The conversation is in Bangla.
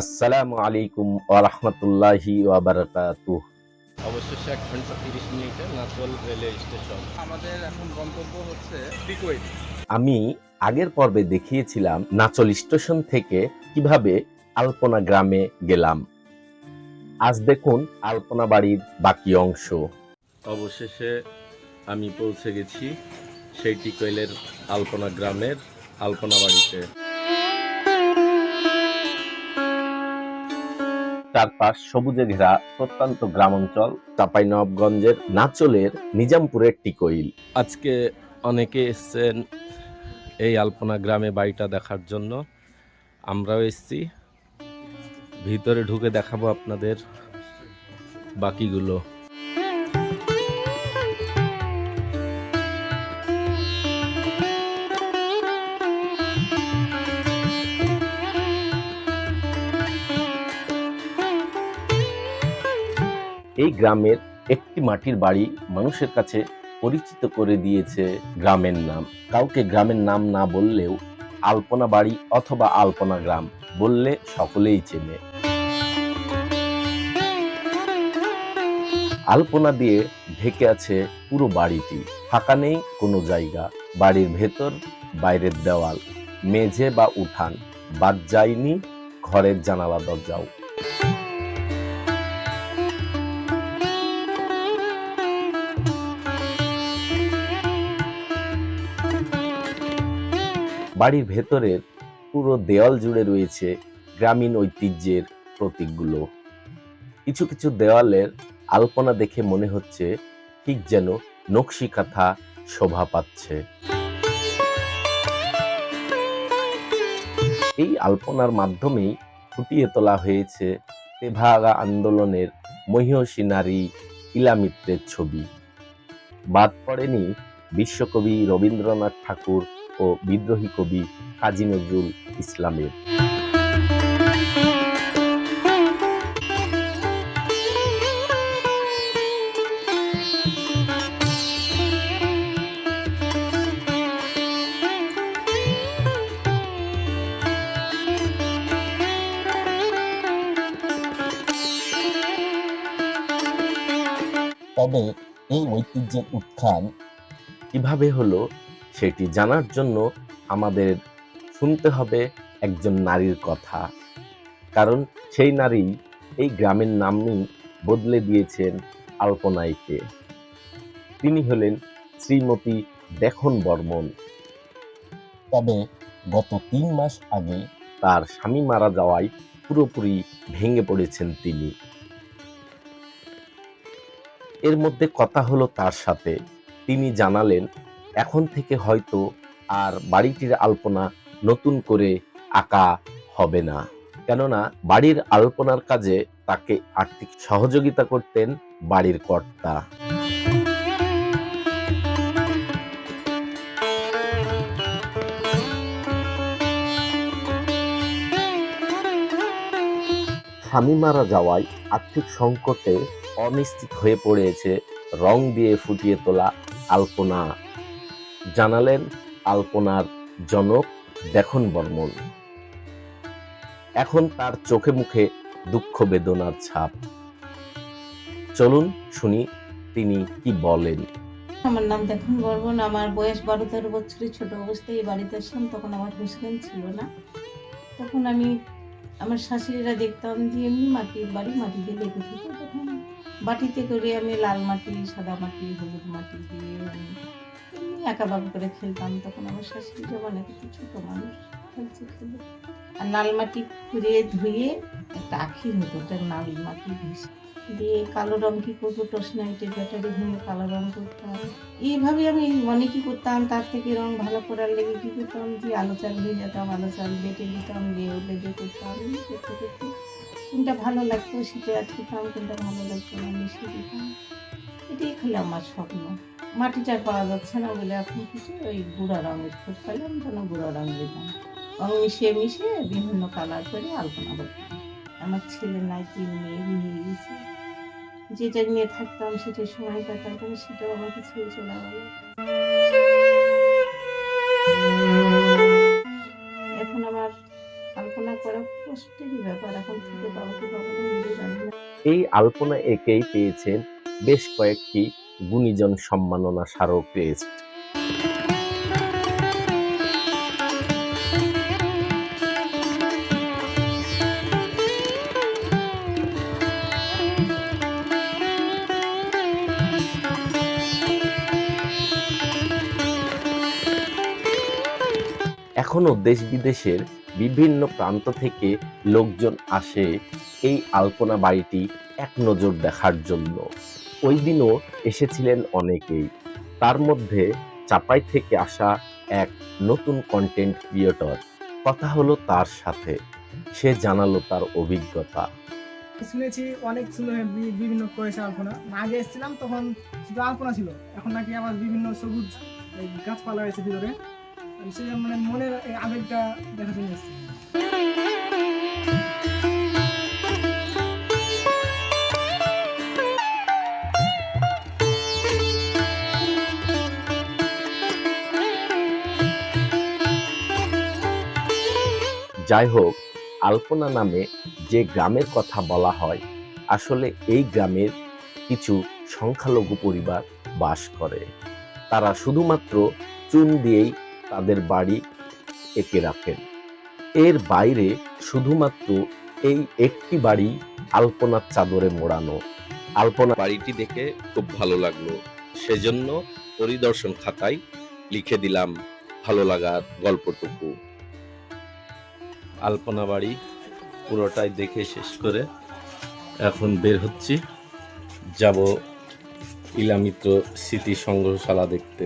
আসসালামু আলাইকুম ওরহমতুল্লাহি ওয়াবারাকাতুহ অবশেষে এক ঘণ্টা তিরিশ মিনিটে নাচল রেলওয়ে স্টেশন। আমাদের এখন গন্তব্য হচ্ছে আমি আগের পর্বে দেখিয়েছিলাম নাচল স্টেশন থেকে কীভাবে আলপনা গ্রামে গেলাম। আজ দেখুন আলপনা বাড়ির বাকি অংশ। অবশেষে আমি পৌঁছে গেছি সেই টিকোয়েলের আলপনা গ্রামের আলপনা বাড়িতে। চারপাশ সবুজে ঘেরা প্রত্যন্ত গ্রামাঞ্চল নবগঞ্জের নাচলের নিজামপুরের টিকইল। আজকে অনেকে এসছেন এই আলপনা গ্রামে বাড়িটা দেখার জন্য। আমরাও এসছি। ভিতরে ঢুকে দেখাবো আপনাদের বাকিগুলো। এই গ্রামের একটি মাটির বাড়ি মানুষের কাছে পরিচিত করে দিয়েছে গ্রামের নাম। কাউকে গ্রামের নাম না বললেও আলপনা বাড়ি অথবা আলপনা গ্রাম বললে সকলেই চেনে। আলপনা দিয়ে ঢেকে আছে পুরো বাড়িটি। ফাঁকা নেই কোনো জায়গা। বাড়ির ভেতর বাইরের দেওয়াল। মেঝে বা উঠান। বাদ যায়নি ঘরের জানালা দরজাও। বাড়ির ভেতরের পুরো দেওয়াল জুড়ে রয়েছে গ্রামীণ ঐতিহ্যের প্রতীকগুলো। কিছু কিছু দেওয়ালের আলপনা দেখে মনে হচ্ছে ঠিক যেন নকশি কাঁথা শোভা পাচ্ছে। এই আলপনার মাধ্যমেই ফুটিয়ে তোলা হয়েছে তেভাগা আন্দোলনের মহিষী নারী ইলামিত্রের ছবি। বাদ পড়েনি বিশ্বকবি রবীন্দ্রনাথ ঠাকুর ও বিদ্রোহী কবি কাজী নজরুল ইসলামের। তবে এই ঐতিহ্যের উত্থান কীভাবে হলো সেটি জানার জন্য আমাদের শুনতে হবে একজন নারীর কথা। কারণ সেই নারী এই গ্রামের নামই বদলে দিয়েছেন আলপনাইকে। তিনি হলেন শ্রীমতী দেখন বর্মন। তবে গত তিন মাস আগে তার স্বামী মারা যাওয়ায় পুরোপুরি ভেঙে পড়েছেন তিনি। এর মধ্যে কথা হলো তার সাথে। তিনি জানালেন এখন থেকে হয়তো আর বাড়িটির আলপনা নতুন করে আঁকা হবে না। কেননা বাড়ির আলপনার কাজে তাকে আর্থিক সহযোগিতা করতেন বাড়ির কর্তা। স্বামী মারা যাওয়ায় আর্থিক সংকটে অনিশ্চিত হয়ে পড়েছে, রং দিয়ে ফুটিয়ে তোলা আলপনা। জানালেন আলপনার জনক দেখুন বর্মন। এখন তার চোখে মুখে দুঃখ বেদনার ছাপ। চলুন শুনি তিনি কি বলেন। আমার নাম দেখুন বর্মন, আমার বয়স বারো তেরো বছরের ছোট অবস্থায় এই বাড়িতে আসলাম, তখন আমার হুসেন ছিল না। তখন আমি আমার শাশুড়িরা দেখতাম যে এমনি মাটির বাড়ি মাটি দিয়ে লেগে তখন বাটিতে করে আমি লাল মাটি, সাদা মাটি, হলুদ মাটি দিয়ে একা বাবা করে খেলতাম, তখন আমার শাশুড়ি যখন একটু ছোট মানুষ, খেলছে খেলে আর লাল মাটি খুঁড়ে ধুয়ে একটা আখি হতো ওটা লাল মাটি ঘষে দিয়ে কালো রং কি করব টসনাইটের ব্যাটারি ভেঙে কালো রং করতাম এইভাবে আমি অনেকই করতাম, তার থেকে রং ভালো করার লেগে কি করতাম, যে আলো চাল হয়ে যেতাম, আলো চাল বেটে দিতাম, দিয়ে বেটে করতাম করতে করতে। কোনটা ভালো লাগতো সেটা খেতাম কোনটা ভালো লাগতো না, মিশিয়ে দিতাম। এটাই খালি আমার স্বপ্ন। মাটিটা পাওয়া যাচ্ছে না বলে এখন কিছু, ওই গুঁড়া রঙের খোঁজ পেলাম, যেন গুঁড়া রঙ দিতাম রং মিশিয়ে মিশিয়ে বিভিন্ন কালার করে আলপনা করতাম আমার ছেলে নাই, তিন মেয়ে, বিয়ে গেছে যেটা নিয়ে থাকতাম সেটা সময় কাটাতাম সেটাও আমাকে ছেড়ে চলে গেল। এখন আমার কল্পনা করা কষ্টেরই ব্যাপার, এখন থেকে না। এই আলপনা একেই পেয়েছেন বেশ কয়েকটি গুণীজন সম্মাননা স্মারক পেয়েছে। এখনও দেশ বিদেশের বিভিন্ন প্রান্ত থেকে লোকজন আসে এই আলপনা বাড়িটি এক নজর দেখার জন্য। ওই দিনও এসেছিলেন অনেকেই। তার মধ্যে চাপাই থেকে আসা এক নতুন কন্টেন্ট ক্রিয়েটর কথা হলো তার সাথে। সে জানালো তার অভিজ্ঞতা। শুনেছি অনেক বি- বিভিন্ন করেছে আলপনা। আগে এসেছিলাম তখন শুধু আলপনা ছিল। এখন নাকি আবার বিভিন্ন সবুজ গাছপালা রয়েছে ভিতরে। সেই মানে মনের আবেগটা দেখা জন্য এসেছি যাই হোক, আলপনা নামে যে গ্রামের কথা বলা হয়, আসলে এই গ্রামের কিছু সংখ্যালঘু পরিবার বাস করে। তারা শুধুমাত্র চুন দিয়েই তাদের বাড়ি এঁকে রাখেন। এর বাইরে শুধুমাত্র এই একটি বাড়ি আলপনার চাদরে মোড়ানো। আলপনা বাড়িটি দেখে খুব ভালো লাগল। সেজন্য পরিদর্শন খাতায় লিখে দিলাম, ভালো লাগার গল্পটুকু। আলপনা বাড়ি পুরোটাই দেখে শেষ করে এখন বের হচ্ছি। যাব ইলামিত্র স্মৃতি সংগ্রহশালা দেখতে।